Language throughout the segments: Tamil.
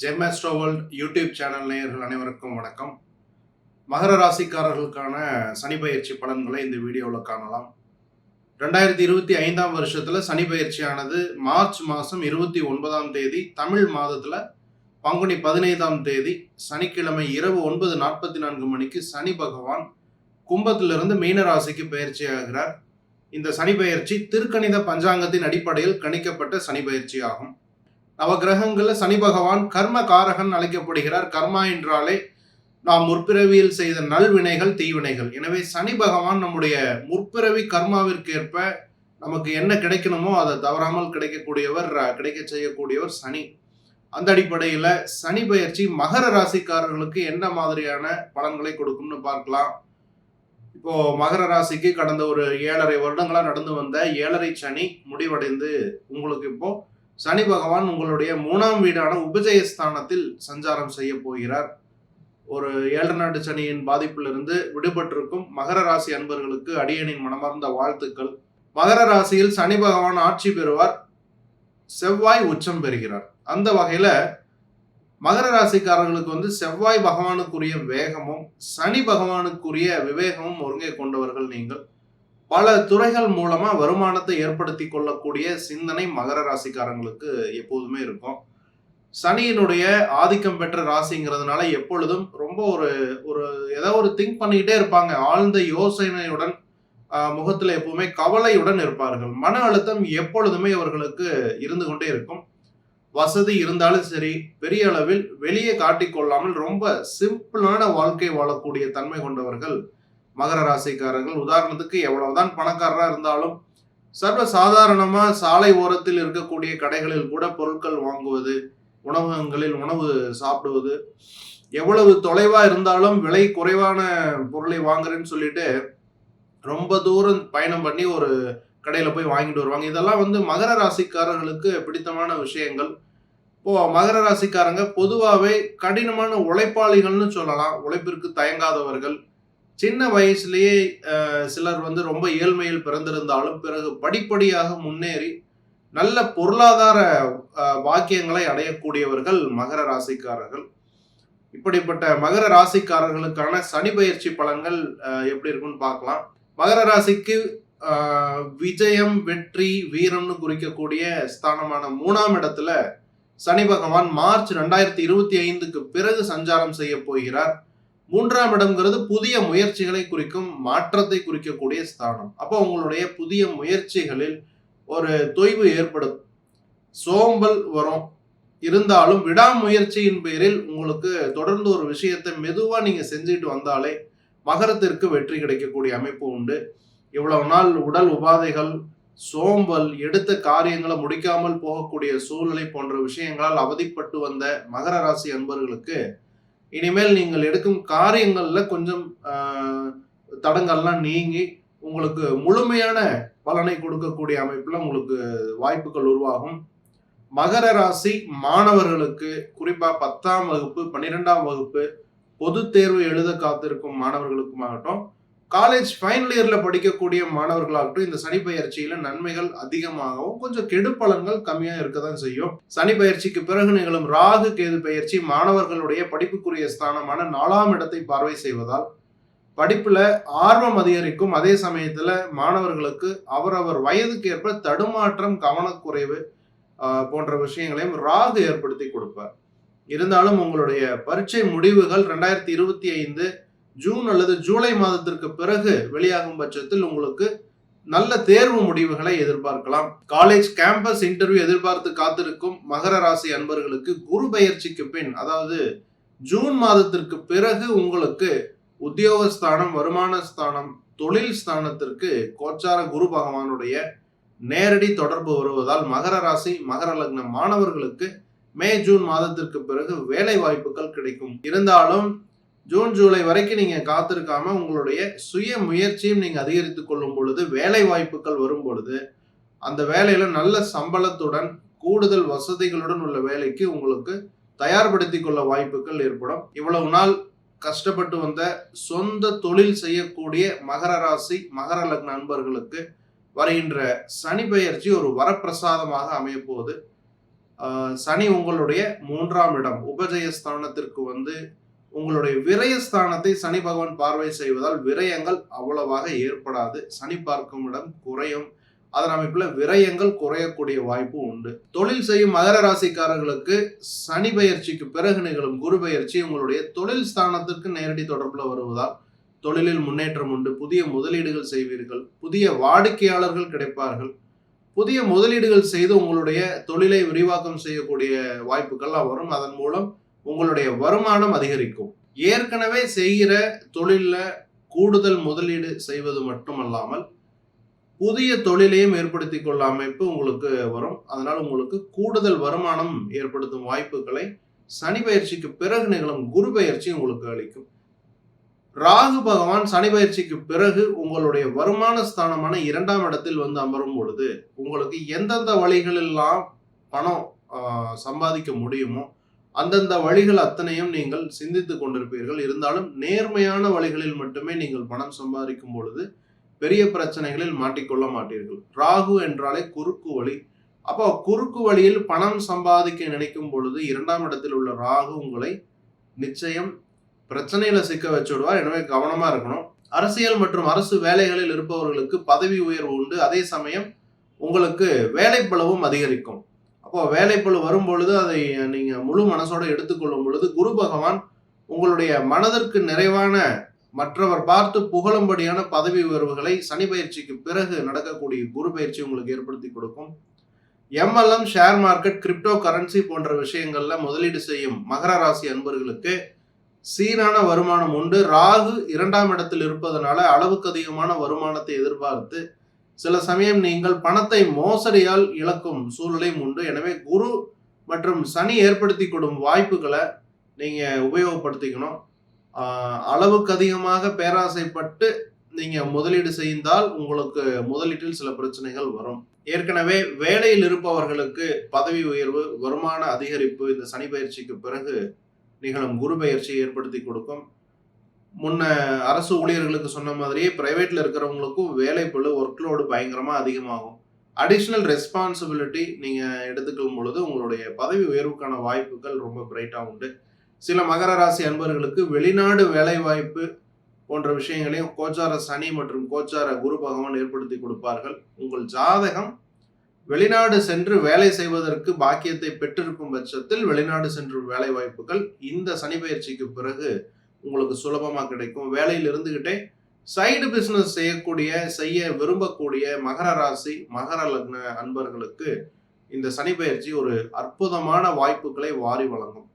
ஜெம்மாஸ்ட்ரோ வேர்ல்ட் யூடியூப் சேனல் நேயர்கள் அனைவருக்கும் வணக்கம். மகர ராசிக்காரர்களுக்கான சனி பயிற்சி பலன்களை இந்த வீடியோவில் காணலாம். ரெண்டாயிரத்தி இருபத்தி ஐந்தாம் வருஷத்தில் சனி பயிற்சியானது மார்ச் மாதம் இருபத்தி ஒன்பதாம் தேதி தமிழ் மாதத்தில் பங்குனி பதினைந்தாம் தேதி சனிக்கிழமை இரவு ஒன்பது நாற்பத்தி நான்கு மணிக்கு சனி பகவான் கும்பத்திலிருந்து மீன ராசிக்கு பயிற்சி ஆகிறார் இந்த சனி பயிற்சி திருக்கணித பஞ்சாங்கத்தின் அடிப்படையில் கணிக்கப்பட்ட சனி பயிற்சி ஆகும் நவகிரகங்களில் சனி பகவான் கர்ம காரகன் அழைக்கப்படுகிறார். கர்மா என்றாலே நாம் முற்பிறவியில் செய்த நல்வினைகள் தீவினைகள். எனவே சனி பகவான் நம்முடைய முற்பிறவி கர்மாவிற்கு ஏற்ப நமக்கு என்ன கிடைக்கணுமோ அதை தவறாமல் கிடைக்கக்கூடியவர் கிடைக்க செய்யக்கூடியவர் சனி. அந்த அடிப்படையில் சனி பயிற்சி மகர ராசிக்காரர்களுக்கு என்ன மாதிரியான பலன்களை கொடுக்கும்னு பார்க்கலாம். இப்போ மகர ராசிக்கு கடந்த ஒரு ஏழரை வருடங்களா நடந்து வந்த ஏழரை சனி முடிவடைந்து உங்களுக்கு இப்போ சனி பகவான் உங்களுடைய மூணாம் வீடான உபஜயஸ்தானத்தில் சஞ்சாரம் செய்ய போகிறார். ஒரு ஏழு நாட்டு சனியின் பாதிப்பிலிருந்து விடுபட்டிருக்கும் மகர ராசி அன்பர்களுக்கு அடியனின் மனமார்ந்த வாழ்த்துக்கள். மகர ராசியில் சனி பகவான் ஆட்சி பெறுவார். செவ்வாய் உச்சம் பெறுகிறார். அந்த வகையில் மகர ராசிக்காரர்களுக்கு வந்து செவ்வாய் பகவானுக்குரிய வேகமும் சனி பகவானுக்குரிய விவேகமும் ஒருங்கே கொண்டவர்கள் நீங்கள். பல துறைகள் மூலமா வருமானத்தை ஏற்படுத்தி கொள்ளக்கூடிய சிந்தனை மகர ராசிக்காரங்களுக்கு எப்போதுமே இருக்கும். சனியினுடைய ஆதிக்கம் பெற்ற ராசிங்கிறதுனால எப்பொழுதும் ரொம்ப ஒரு ஒரு ஏதோ ஒரு திங்க் பண்ணிக்கிட்டே இருப்பாங்க. ஆழ்ந்த யோசனையுடன் முகத்தில் எப்பவுமே கவலையுடன் இருப்பார்கள். மன அழுத்தம் எப்பொழுதுமே இவர்களுக்கு இருந்து கொண்டே இருக்கும். வசதி இருந்தாலும் சரி பெரிய அளவில் வெளியே காட்டிக்கொள்ளாமல் ரொம்ப சிம்பிளான வாழ்க்கை வாழக்கூடிய தன்மை கொண்டவர்கள் மகர ராசிக்காரர்கள். உதாரணத்துக்கு எவ்வளவுதான் பணக்காரராக இருந்தாலும் சர்வ சாதாரணமாக சாலை ஓரத்தில் இருக்கக்கூடிய கடைகளில் கூட பொருட்கள் வாங்குவது உணவகங்களில் உணவு சாப்பிடுவது எவ்வளவு தொலைவாக இருந்தாலும் விலை குறைவான பொருளை வாங்குறேன்னு சொல்லிட்டு ரொம்ப தூரம் பயணம் பண்ணி ஒரு கடையில் போய் வாங்கிட்டு வருவாங்க. இதெல்லாம் வந்து மகர ராசிக்காரர்களுக்கு பிடித்தமான விஷயங்கள். இப்போ மகர ராசிக்காரங்க பொதுவாகவே கடினமான உழைப்பாளிகள்னு சொல்லலாம். உழைப்பிற்கு தயங்காதவர்கள். சின்ன வயசுலேயே சிலர் வந்து ரொம்ப ஏழ்மையில் பிறந்திருந்தாலும் பிறகு படிப்படியாக முன்னேறி நல்ல பொருளாதார வாக்கியங்களை அடையக்கூடியவர்கள் மகர ராசிக்காரர்கள். இப்படிப்பட்ட மகர ராசிக்காரர்களுக்கான சனி பயிற்சி பலன்கள் எப்படி இருக்குன்னு பார்க்கலாம். மகர ராசிக்கு விஜயம் வெற்றி வீரம்னு குறிக்கக்கூடிய ஸ்தானமான மூணாம் இடத்துல சனி பகவான் மார்ச் ரெண்டாயிரத்தி இருபத்தி ஐந்துக்கு பிறகு சஞ்சாரம் செய்ய போகிறார். மூன்றாம் இடம்ங்கிறது புதிய முயற்சிகளை குறிக்கும் மாற்றத்தை குறிக்கக்கூடிய ஸ்தானம். அப்போ உங்களுடைய புதிய முயற்சிகளில் ஒரு தொய்வு ஏற்படும். சோம்பல் வரும். இருந்தாலும் விடாமுயற்சியின் பேரில் உங்களுக்கு தொடர்ந்து ஒரு விஷயத்தை மெதுவாக நீங்கள் செஞ்சுட்டு வந்தாலே மகரத்திற்கு வெற்றி கிடைக்கக்கூடிய அமைப்பு உண்டு. இவ்வளவு நாள் உடல் உபாதைகள் சோம்பல் எடுத்த காரியங்களை முடிக்காமல் போகக்கூடிய சூழ்நிலை போன்ற விஷயங்களால் அவதிப்பட்டு வந்த மகர ராசி அன்பர்களுக்கு இனிமேல் நீங்கள் எடுக்கும் காரியங்களில் கொஞ்சம் தடங்கள்லாம் நீங்கி உங்களுக்கு முழுமையான பலனை கொடுக்கக்கூடிய அமைப்பில் உங்களுக்கு வாய்ப்புகள் உருவாகும். மகர ராசி மாணவர்களுக்கு குறிப்பாக பத்தாம் வகுப்பு பன்னிரெண்டாம் வகுப்பு பொது தேர்வு எழுத காத்திருக்கும் மாணவர்களுக்குமாகட்டும் காலேஜ் ஃபைனல் இயரில் படிக்கக்கூடிய மாணவர்களாகட்டும் இந்த சனி பயிற்சியில நன்மைகள் அதிகமாகவும் கொஞ்சம் கெடு பலன்கள் இருக்க தான் செய்யும். சனி பயிற்சிக்கு பிறகு நிகழும் ராகு கேது பயிற்சி மாணவர்களுடைய படிப்புக்குரிய ஸ்தானமான நாலாம் இடத்தை பார்வை செய்வதால் படிப்புல ஆர்வம் அதிகரிக்கும். அதே சமயத்துல மாணவர்களுக்கு அவரவர் வயதுக்கேற்ப தடுமாற்றம் கவனக்குறைவு போன்ற விஷயங்களையும் ராகு ஏற்படுத்தி கொடுப்பார். இருந்தாலும் உங்களுடைய பரீட்சை முடிவுகள் ரெண்டாயிரத்தி இருபத்தி ஐந்து ஜூன் அல்லது ஜூலை மாதத்திற்கு பிறகு வெளியாகும் பட்சத்தில் உங்களுக்கு நல்ல தேர்வு முடிவுகளை எதிர்பார்க்கலாம். காலேஜ் கேம்பஸ் இன்டர்வியூ எதிர்பார்த்து காத்திருக்கும் மகர ராசி அன்பர்களுக்கு குரு பயிற்சிக்கு பின் அதாவது ஜூன் மாதத்திற்கு பிறகு உங்களுக்கு உத்தியோகஸ்தானம் வருமான ஸ்தானம் தொழில் ஸ்தானத்திற்கு கோச்சார குரு பகவானுடைய நேரடி தொடர்பு வருவதால் மகர ராசி மகர லக்ன மாணவர்களுக்கு மே ஜூன் மாதத்திற்கு பிறகு வேலை வாய்ப்புகள் கிடைக்கும். இருந்தாலும் ஜூன் ஜூலை வரைக்கும் நீங்க காத்திருக்காம உங்களுடைய சுய முயற்சியும் நீங்க அதிகரித்துக் கொள்ளும் பொழுது வேலை வாய்ப்புகள் வரும் பொழுது அந்த வேலையில நல்ல சம்பளத்துடன் கூடுதல் வசதிகளுடன் உள்ள வேலைக்கு உங்களுக்கு தயார்படுத்தி கொள்ள வாய்ப்புகள் ஏற்படும். இவ்வளவு நாள் கஷ்டப்பட்டு வந்த சொந்த தொழில் செய்யக்கூடிய மகர ராசி மகர லக்ன நண்பர்களுக்கு வருகின்ற சனி பெயர்ச்சி ஒரு வரப்பிரசாதமாக அமையப்போகுது சனி உங்களுடைய மூன்றாம் இடம். உபஜயஸ்தானத்திற்கு வந்து உங்களுடைய விரயஸ்தானத்தை சனி பகவான் பார்வை செய்வதால் விரயங்கள் அவ்வளவாக ஏற்படாது. சனி பார்க்கும் இடம் குறையும். அதன் அமைப்பில் விரயங்கள் குறையக்கூடிய வாய்ப்பு உண்டு. தொழில் செய்யும் மகர ராசிக்காரர்களுக்கு சனி பயிற்சிக்கு பிறகு நிகழும் குரு பயிற்சி உங்களுடைய தொழில் ஸ்தானத்திற்கு நேரடி தொடர்பில் வருவதால் தொழிலில் முன்னேற்றம் உண்டு. புதிய முதலீடுகள் செய்வீர்கள். புதிய வாடிக்கையாளர்கள் கிடைப்பார்கள். புதிய முதலீடுகள் செய்து உங்களுடைய தொழிலை விரிவாக்கம் செய்யக்கூடிய வாய்ப்புகள்லாம் வரும். அதன் மூலம் உங்களுடைய வருமானம் அதிகரிக்கும். ஏற்கனவே செய்கிற தொழிலில் கூடுதல் முதலீடு செய்வது மட்டுமல்லாமல் புதிய தொழிலையும் ஏற்படுத்திக் கொள்ள அமைப்பு உங்களுக்கு வரும். அதனால் உங்களுக்கு கூடுதல் வருமானம் ஏற்படுத்தும் வாய்ப்புகளை சனி பயிற்சிக்கு பிறகு நிகழும் குரு பயிற்சி உங்களுக்கு அளிக்கும். ராகு பகவான் சனி பயிற்சிக்கு பிறகு உங்களுடைய வருமான ஸ்தானமான இரண்டாம் இடத்தில் வந்து அமரும் பொழுது உங்களுக்கு எந்தெந்த வழிகளெல்லாம் பணம் சம்பாதிக்க முடியுமோ அந்தந்த வழிகள் அத்தனையும் நீங்கள் சிந்தித்து கொண்டிருப்பீர்கள். இருந்தாலும் நேர்மையான வழிகளில் மட்டுமே நீங்கள் பணம் சம்பாதிக்கும் பொழுது பெரிய பிரச்சனைகளில் மாட்டிக்கொள்ள மாட்டீர்கள். ராகு என்றாலே குறுக்கு வழி. அப்போ குறுக்கு வழியில் பணம் சம்பாதிக்க நினைக்கும் பொழுது இரண்டாம் இடத்தில் உள்ள ராகு உங்களை நிச்சயம் பிரச்சனையில சிக்க வச்சுடுவார் எனவே கவனமா இருக்கணும். அரசியல் மற்றும் அரசு வேலைகளில் இருப்பவர்களுக்கு பதவி உயர்வு உண்டு. அதே சமயம் உங்களுக்கு வேலைப்பளவும் அதிகரிக்கும். அப்போ வேலைப்பழு வரும் பொழுது அதை நீங்க முழு மனசோட எடுத்துக்கொள்ளும் பொழுது குரு பகவான் உங்களுடைய மனதிற்கு நிறைவான மற்றவர் பார்த்து புகழும்படியான பதவி உயர்வுகளை சனி பயிற்சிக்கு பிறகு நடக்கக்கூடிய குரு பயிற்சி உங்களுக்கு ஏற்படுத்தி கொடுக்கும். MLM share market crypto currency போன்ற விஷயங்கள்ல முதலீடு செய்யும் மகர ராசி அன்பர்களுக்கு சீரான வருமானம் உண்டு. ராகு இரண்டாம் இடத்தில் இருப்பதனால அளவுக்கு அதிகமான வருமானத்தை எதிர்பார்த்து சில சமயம் நீங்கள் பணத்தை மோசடியால் இழக்கும் சூழ்நிலையும் உண்டு. எனவே குரு மற்றும் சனி ஏற்படுத்தி கொடுக்கும் வாய்ப்புகளை நீங்கள் உபயோகப்படுத்திக்கணும். அளவுக்கு அதிகமாக பேராசைப்பட்டு நீங்கள் முதலீடு செய்தால் உங்களுக்கு முதலீட்டில் சில பிரச்சனைகள் வரும். ஏற்கனவே வேலையில் இருப்பவர்களுக்கு பதவி உயர்வு வருமான அதிகரிப்பு இந்த சனி பயிற்சிக்கு பிறகு நிகழும் குரு பயிற்சியை ஏற்படுத்தி கொடுக்கும். முன்ன அரசு ஊழியர்களுக்கு சொன்ன மாதிரியே ப்ரைவேட்டில் இருக்கிறவங்களுக்கும் வேலை பளு ஒர்க்லோடு பயங்கரமாக அதிகமாகும். அடிஷ்னல் ரெஸ்பான்சிபிலிட்டி நீங்கள் எடுத்துக்கும் பொழுது உங்களுடைய பதவி உயர்வுக்கான வாய்ப்புகள் ரொம்ப பிரைட்டாக உண்டு. சில மகர ராசி அன்பர்களுக்கு வெளிநாடு வேலை வாய்ப்பு போன்ற விஷயங்களையும் கோச்சார சனி மற்றும் கோச்சார குரு பகவான் ஏற்படுத்தி கொடுப்பார்கள். உங்கள் ஜாதகம் வெளிநாடு சென்று வேலை செய்வதற்கு பாக்கியத்தை பெற்றிருக்கும் பட்சத்தில் வெளிநாடு சென்று வேலை வாய்ப்புகள் இந்த சனி பயிற்சிக்கு பிறகு உங்களுக்கு சுலபமாக கிடைக்கும். வேலையில் இருந்துகிட்டே சைடு பிஸ்னஸ் செய்யக்கூடிய செய்ய விரும்பக்கூடிய மகர ராசி மகர லக்ன அன்பர்களுக்கு இந்த சனி பயிற்சி ஒரு அற்புதமான வாய்ப்புகளை வாரி வழங்கும்.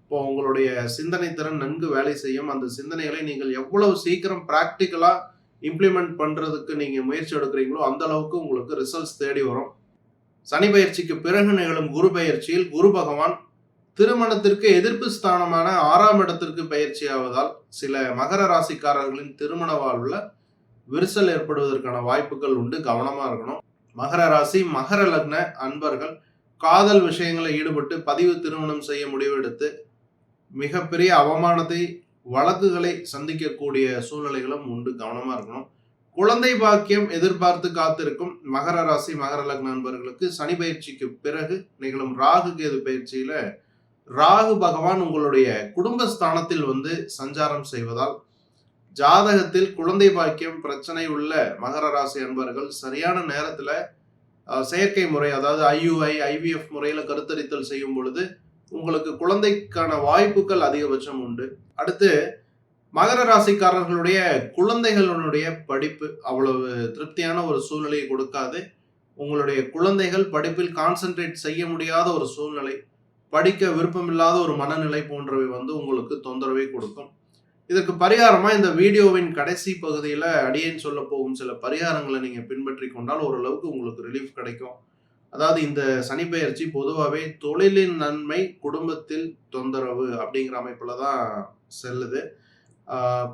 இப்போ உங்களுடைய சிந்தனை திறன் நன்கு வேலை செய்யும். அந்த சிந்தனைகளை நீங்கள் எவ்வளவு சீக்கிரம் ப்ராக்டிக்கலாக இம்ப்ளிமெண்ட் பண்ணுறதுக்கு நீங்கள் முயற்சி எடுக்கிறீங்களோ அந்த அளவுக்கு உங்களுக்கு ரிசல்ட்ஸ் தேடி வரும். சனி பயிற்சிக்கு பிறகு நிகழும் குரு பயிற்சியில் குரு பகவான் திருமணத்திற்கு எதிர்ப்பு ஸ்தானமான ஆறாம் இடத்திற்கு பயிற்சி ஆவதால் சில மகர ராசிக்காரர்களின் திருமண வாழ்வில் விரிசல் ஏற்படுவதற்கான வாய்ப்புகள் உண்டு. கவனமாக இருக்கணும். மகர ராசி மகர லக்ன அன்பர்கள் காதல் விஷயங்களை ஈடுபட்டு பதிவு திருமணம் செய்ய முடிவெடுத்து மிகப்பெரிய அவமானத்தை வழக்குகளை சந்திக்கக்கூடிய சூழ்நிலைகளும் உண்டு. கவனமாக இருக்கணும். குழந்தை பாக்கியம் எதிர்பார்த்து காத்திருக்கும் மகர ராசி மகர லக்ன நண்பர்களுக்கு சனி பயிற்சிக்கு பிறகு நிகழும் ராகு கேது பயிற்சியில ராகு பகவான் உங்களுடைய குடும்பஸ்தானத்தில் வந்து சஞ்சாரம் செய்வதால் ஜாதகத்தில் குழந்தை பாக்கியம் பிரச்சனை உள்ள மகர ராசி அன்பர்கள் சரியான நேரத்துல செயற்கை முறை அதாவது ஐயுஐ ஐவிஎஃப் முறையில கருத்தரித்தல் செய்யும் பொழுது உங்களுக்கு குழந்தைக்கான வாய்ப்புகள் அதிகபட்சம் உண்டு. அடுத்து மகர ராசிக்காரர்களுடைய குழந்தைகளுடைய படிப்பு அவ்வளவு திருப்தியான ஒரு சூழ்நிலையை கொடுக்காது. உங்களுடைய குழந்தைகள் படிப்பில் கான்சென்ட்ரேட் செய்ய முடியாத ஒரு சூழ்நிலை. படிக்க விருப்பமில்லாத ஒரு மனநிலை போன்றவை வந்து உங்களுக்கு தொந்தரவை கொடுக்கும். இதற்கு பரிகாரமாக இந்த வீடியோவின் கடைசி பகுதியில் அடியேன் சொல்ல போகும் சில பரிகாரங்களை நீங்கள் பின்பற்றி கொண்டால் ஓரளவுக்கு உங்களுக்கு ரிலீஃப் கிடைக்கும். அதாவது இந்த சனி பெயர்ச்சி பொதுவாகவே தொழிலின் நன்மை குடும்பத்தில் தொந்தரவு அப்படிங்கிற அமைப்பில் தான் செல்லுது.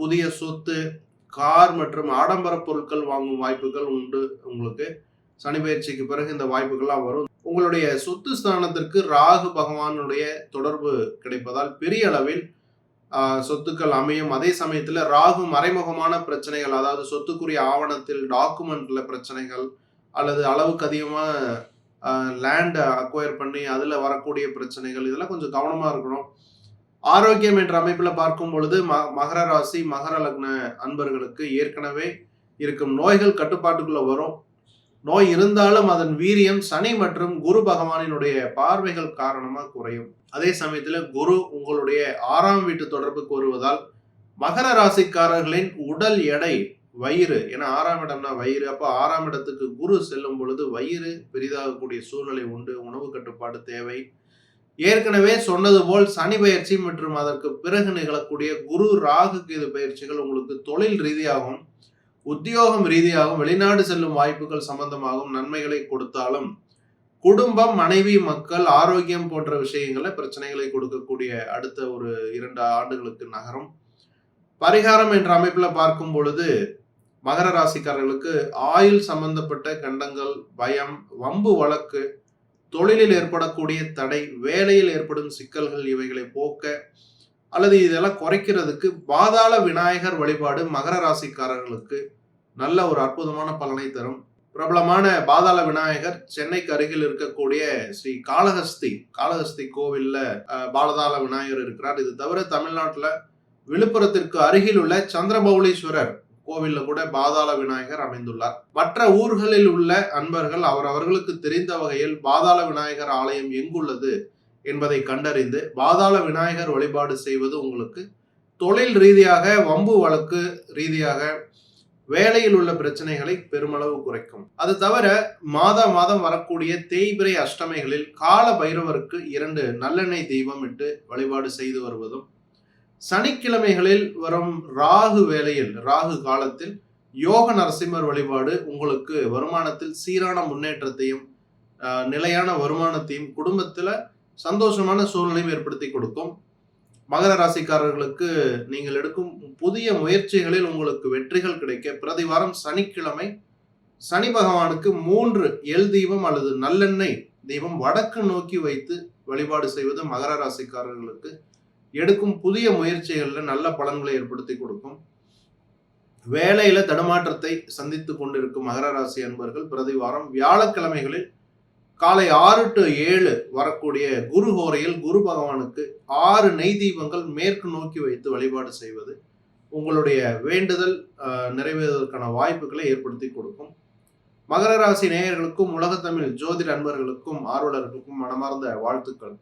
புதிய சொத்து கார் மற்றும் ஆடம்பர பொருட்கள் வாங்கும் வாய்ப்புகள் உண்டு உங்களுக்கு. சனி பயிற்சிக்கு பிறகு இந்த வாய்ப்புகள்லாம் வரும். உங்களுடைய சொத்து ஸ்தானத்திற்கு ராகு பகவானுடைய தொடர்பு கிடைப்பதால் பெரிய அளவில் சொத்துக்கள் அமையும். அதே சமயத்தில் ராகு மறைமுகமான பிரச்சனைகள் அதாவது சொத்துக்குரிய ஆவணத்தில் டாக்குமெண்ட்ல பிரச்சனைகள் அல்லது அளவுக்கு அதிகமாக லேண்டை அக்வயர் பண்ணி அதில் வரக்கூடிய பிரச்சனைகள் இதெல்லாம் கொஞ்சம் கவனமாக இருக்கணும். ஆரோக்கியம் என்ற அமைப்பில் பார்க்கும் பொழுது ம மகர ராசி மகர லக்ன அன்பர்களுக்கு ஏற்கனவே இருக்கும் நோய்கள் கட்டுப்பாட்டுக்குள்ளே வரும். நோய் இருந்தாலும் அதன் வீரியம் சனி மற்றும் குரு பகவானினுடைய பார்வைகள் காரணமாக குறையும். அதே சமயத்தில் குரு உங்களுடைய ஆறாம் வீட்டு தொடர்புக்கு வருவதால் மகர ராசிக்காரர்களின் உடல் எடை வயிறு ஏன்னா ஆறாம் இடம்னா வயிறு அப்போ ஆறாம் இடத்துக்கு குரு செல்லும் பொழுது வயிறு பெரிதாகக்கூடிய சூழ்நிலை உண்டு உணவு கட்டுப்பாடு தேவை. ஏற்கனவே சொன்னது போல் சனி பயிற்சி மற்றும் அதற்கு பிறகு நிகழக்கூடிய குரு ராகு கேது பயிற்சிகள் உங்களுக்கு தொழில் ரீதியாகவும் உத்தியோகம் ரீதியாகவும் வெளிநாடு செல்லும் வாய்ப்புகள் சம்பந்தமாகவும் நன்மைகளை கொடுத்தாலும் குடும்பம் மனைவி மக்கள் ஆரோக்கியம் போன்ற விஷயங்கள பிரச்சனைகளை கொடுக்கக்கூடிய அடுத்த ஒரு இரண்டு ஆண்டுகளுக்கு நகரும். பரிகாரம் என்ற அமைப்பில் பார்க்கும் பொழுது மகர ராசிக்காரர்களுக்கு ஆயுள் சம்பந்தப்பட்ட கண்டங்கள் பயம் வம்பு வழக்கு தொழிலில் ஏற்படக்கூடிய தடை வேலையில் ஏற்படும் சிக்கல்கள் இவைகளை போக்க அல்லது இதெல்லாம் குறைக்கிறதுக்கு பாதாள விநாயகர் வழிபாடு மகர ராசிக்காரர்களுக்கு நல்ல ஒரு அற்புதமான பலனை தரும். பிரபலமான பாதாள விநாயகர் சென்னைக்கு அருகில் இருக்கக்கூடிய ஸ்ரீ காளஹஸ்தி காளஹஸ்தி கோவில்ல பாலதாள பாதாள விநாயகர் இருக்கிறார். இது தவிர தமிழ்நாட்டில் விழுப்புரத்திற்கு அருகில் உள்ள சந்திரபௌலீஸ்வரர் கோவில்ல கூட பாதாள விநாயகர் அமைந்துள்ளார். மற்ற ஊர்களில் உள்ள அன்பர்கள் அவர் அவர்களுக்கு தெரிந்த வகையில் பாதாள விநாயகர் ஆலயம் எங்குள்ளது? என்பதை கண்டறிந்து பாதாள விநாயகர் வழிபாடு செய்வது உங்களுக்கு தொழில் ரீதியாக வம்பு வழக்கு ரீதியாக வேலையில் உள்ள பிரச்சனைகளை பெருமளவு குறைக்கும். அது தவிர மாத மாதம் வரக்கூடிய தேய்பிரை அஷ்டமைகளில் கால பைரவருக்கு இரண்டு நல்லெண்ணெய் தெய்வம் இட்டு வழிபாடு செய்து வருவதும் சனிக்கிழமைகளில் வரும் ராகு வேளையில் ராகு காலத்தில் யோக நரசிம்மர் வழிபாடு உங்களுக்கு வருமானத்தில் சீரான முன்னேற்றத்தையும் நிலையான வருமானத்தையும் குடும்பத்தில் சந்தோஷமான சூழ்நிலையும் ஏற்படுத்தி கொடுக்கும். மகர ராசிக்காரர்களுக்கு நீங்கள் எடுக்கும் புதிய முயற்சிகளில் உங்களுக்கு வெற்றிகள் கிடைக்க பிரதி வாரம் சனிக்கிழமை சனி பகவானுக்கு மூன்று எல் தீபம் அல்லது நல்லெண்ணெய் தீபம் வடக்கு நோக்கி வைத்து வழிபாடு செய்வது மகர ராசிக்காரர்களுக்கு எடுக்கும் புதிய முயற்சிகளில் நல்ல பலன்களை ஏற்படுத்தி கொடுக்கும். வேலையில தடுமாற்றத்தை சந்தித்து கொண்டிருக்கும் மகர ராசி அன்பர்கள் பிரதி வாரம் வியாழக்கிழமைகளில் காலை ஆறு டு ஏழு வரக்கூடிய குரு ஹோரையில் குரு பகவானுக்கு ஆறு நெய் தீபங்கள் மேற்கு நோக்கி வைத்து வழிபாடு செய்வது உங்களுடைய வேண்டுதல் நிறைவேறுவதற்கான வாய்ப்புகளை ஏற்படுத்தி கொடுக்கும். மகர ராசி நேயர்களுக்கும் உலகத்தமிழ் ஜோதிட அன்பர்களுக்கும் ஆர்வலர்களுக்கும் மனமார்ந்த வாழ்த்துக்கள்.